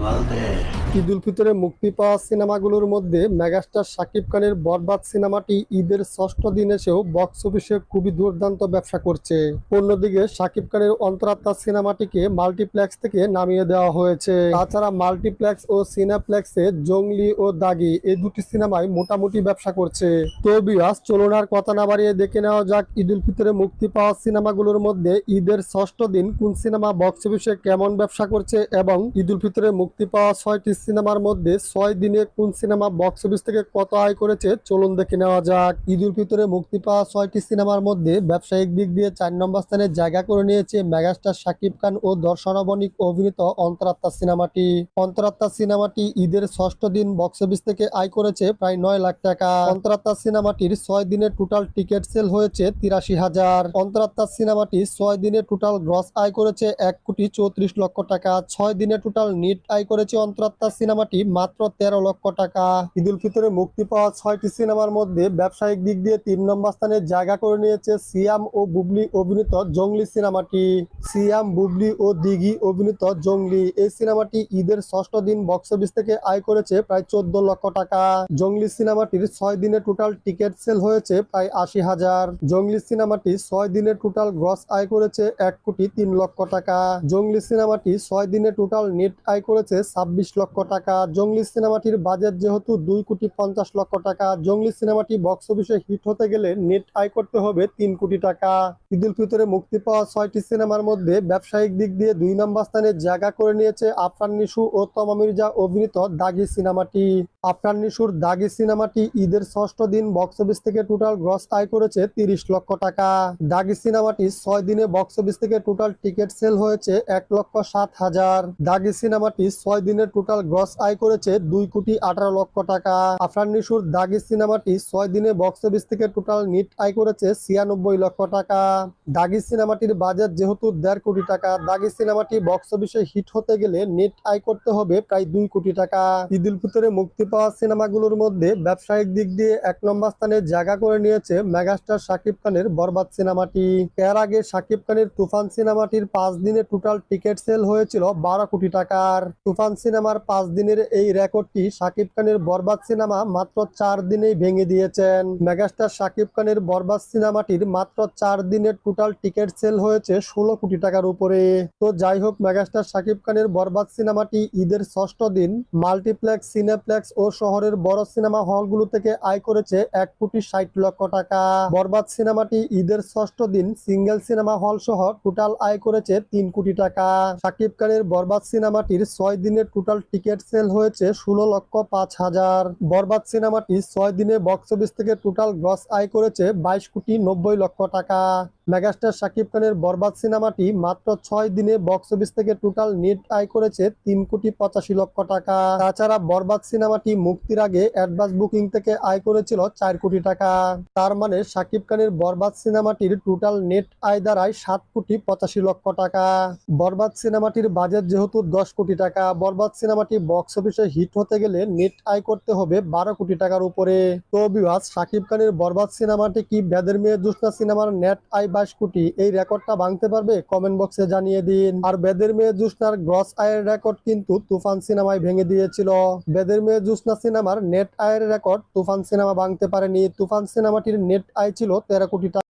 ঈদ উল ফিতরে মুক্তি পাওয়া সিনেমাগুলোর মধ্যে মেগাস্টার শাকিব খানের বরবাদ সিনেমাটি ঈদের ষষ্ঠ দিন এসেও বক্স অফিসে খুবই দুর্দান্ত ব্যবসা করছে। অন্যদিকে শাকিব খানের অন্তরাত্মা সিনেমাটিকে মাল্টিপ্লেক্স থেকে নামিয়ে দেওয়া হয়েছে। তাছাড়া মাল্টিপ্লেক্স ও সিনেপ্লেক্সে জঙ্গলি ও দাগি এই দুটি সিনেমায় মোটামুটি ব্যবসা করছে। তো বিয়াস, চলুন আর কথা না বাড়িয়ে দেখে নেওয়া যাক ঈদুল ফিতরে মুক্তি পাওয়া সিনেমাগুলোর মধ্যে ঈদের ষষ্ঠ দিন কোন সিনেমা বক্স অফিসে কেমন ব্যবসা করছে এবং ঈদুল ফিতরে মুক্তি পাওয়া ছয়টি সিনেমার মধ্যে ছয় দিনে কোন সিনেমা বক্স অফিস থেকে কত আয় করেছে? চলুন দেখে নেওয়া যাক। ঈদ উল ফিতরে মুক্তি পাওয়া ছয়টি সিনেমার মধ্যে ব্যবসায়িক দিক দিয়ে চার নম্বর স্থানে জায়গা করে নিয়েছে মেগাস্টার শাকিব খান ও দর্শনবণিক অভিনীত অন্তরাত্মা সিনেমাটি। অন্তরাত্মা সিনেমাটি ঈদের ষষ্ঠ দিন বক্স অফিস থেকে আয় করেছে প্রায় নয় লাখ টাকা। অন্তরাত্মা সিনেমাটির ছয় দিনে টোটাল টিকিট সেল হয়েছে তিরাশি হাজার। অন্তরাত্মা সিনেমাটি ছয় দিনে টোটাল গ্রস আয় করেছে এক কোটি চৌত্রিশ লক্ষ টাকা। ছয় দিনে টোটাল নিট আয় করেছে অন্তরাত্মা সিনেমাটি মাত্র তেরো লক্ষ টাকা। ঈদ উল ফিতরে মুক্তি পাওয়া ছয়টি সিনেমার মধ্যে ব্যবসায়িক দিক দিয়ে তিন নম্বর স্থানে জায়গা করে নিয়েছে সিয়াম ও বুবলি অভিনীত জঙ্গলি সিনেমাটি। সিয়াম, বুবলি ও দিঘি অভিনীত জঙ্গলি। এই সিনেমাটি ঈদের ষষ্ঠ দিন বক্স অফিস থেকে আয় করেছে প্রায় চোদ্দ লক্ষ টাকা। জঙ্গলি সিনেমাটির ছয় দিনে টোটাল টিকিট সেল হয়েছে প্রায় আশি হাজার। জঙ্গলি সিনেমাটি ছয় দিনে টোটাল গ্রস আয় করেছে এক কোটি তিন লক্ষ টাকা। জঙ্গলি সিনেমাটি ছয় দিনে টোটাল নেট আয় করেছে ছাব্বিশ লক্ষ টাকা। জঙ্গলি সিনেমাটির বাজেট যেহেতু দুই কোটি পঞ্চাশ লক্ষ টাকা, জঙ্গলি সিনেমাটি বক্স অফিসে হিট হতে গেলে নেট আয় করতে হবে তিন কোটি টাকা। ঈদ উল ফিতরে মুক্তি পাওয়া ছয়টি সিনেমার মধ্যে ব্যবসায়িক দিক দিয়ে দুই নম্বর স্থানে জায়গা করে নিয়েছে আফরান নিশু ও তমা মির্জা অভিনীত দাগি সিনেমাটি। আফরান নিশুর দাগি সিনেমাটি ঈদের ষষ্ঠ দিন বক্স অফিস থেকে টোটাল গ্রস আয় করেছে তিরিশ লক্ষ টাকা। দাগি সিনেমাটি ছয় দিনে বক্স অফিস থেকে টোটাল টিকিট সেল হয়েছে এক লক্ষ সাত হাজার। দাগি সিনেমাটি ছয় দিনে টোটাল গ্রস আয় করেছে দুই কোটি আঠারো লক্ষ টাকা। আফরান নিশুর দাগি সিনেমাটি ছয় দিনে বক্স অফিস থেকে টোটাল নিট আয় করেছে ছিয়ানব্বই লক্ষ টাকা। দাগি সিনেমাটির বাজেট যেহেতু দেড় কোটি টাকা, দাগি সিনেমাটি বক্স অফিসে হিট হতে গেলে নেট আয় করতে হবে প্রায় দুই কোটি টাকা। ঈদ উল ফিতরে মুক্তি পাওয়া সিনেমাগুলোর মধ্যে ব্যবসায়িক দিক দিয়ে এক নম্বর স্থানে জায়গা করে নিয়েছে মেগাস্টার শাকিব খানের বরবাদ সিনেমাটি। এর আগে শাকিব খানের তুফান সিনেমাটির পাঁচ দিনে টোটাল টিকিট সেল হয়েছিল বারো কোটি টাকার। তুফান সিনেমার পাঁচ দিনের এই রেকর্ডটি শাকিব খানের বরবাদ সিনেমা মাত্র চার দিনেই ভেঙে দিয়েছেন। মেগাস্টার শাকিব খানের বরবাদ সিনেমাটির মাত্র চার দিনের টোটাল টিকিট সেল হয়েছে ষোলো কোটি টাকার উপরে। তো যাই হোক, মেগাস্টার শাকিব খানের বরবাদ সিনেমাটি ঈদের ষষ্ঠ দিন মাল্টিপ্লেক্স, সিনেপ্লেক্স ও শহরের বড় সিনেমা হলগুলো থেকে আয় করেছে এক কোটি ষাট লক্ষ টাকা। বরবাদ সিনেমাটি ঈদের ষষ্ঠ দিন সিঙ্গেল সিনেমা হল সহ টোটাল আয় করেছে তিন কোটি টাকা। শাকিব খানের বরবাদ সিনেমাটির ছয় দিনের টোটাল টিকিট সেল হয়েছে ষোলো লক্ষ পাঁচ হাজার। বরবাদ সিনেমাটি ছয় দিনে বক্স অফিস থেকে টোটাল গ্রস আয় করেছে বাইশ কোটি নব্বই লক্ষ টাকা। মেগাস্টার শাকিব খানের বরবাদ সিনেমাটি মাত্র ছয় দিনে বক্স অফিস থেকে টোটাল নেট আয় করেছে তিন কোটি পঁচাশি লক্ষ টাকা। তাছাড়া বরবাদ সিনেমাটি মুক্তির আগে অ্যাডভান্স বুকিং থেকে আয় করেছিল চার কোটি টাকা। তার মানে শাকিব খানের বরবাদ সিনেমাটির টোটাল নেট আয় দাঁড়ায় সাত কোটি পঁচাশি লক্ষ টাকা। বরবাদ সিনেমাটির বাজেট যেহেতু দশ কোটি টাকা, বরবাদ সিনেমাটি বক্স অফিসে হিট হতে গেলে নেট আয় করতে হবে বারো কোটি টাকার উপরে। তো বিভাস শাকিব খানের বরবাদ সিনেমাটি কি বেদের মেয়ে জুসনা সিনেমার নেট আয় বাইশ কোটি? এই রেকর্ডটা ভাঙতে পারবে? কমেন্ট বক্সে জানিয়ে দিন। আর বেদের মেয়ে জুসনার গ্রস আয়ের রেকর্ড কিন্তু তুফান সিনেমায় ভেঙে দিয়েছিল। বেদের মেয়ে জুসনা সিনেমার নেট আয়ের রেকর্ড তুফান সিনেমা ভাঙতে পারেনি। তুফান সিনেমাটির নেট আয় ছিল তেরো কোটি টাকা।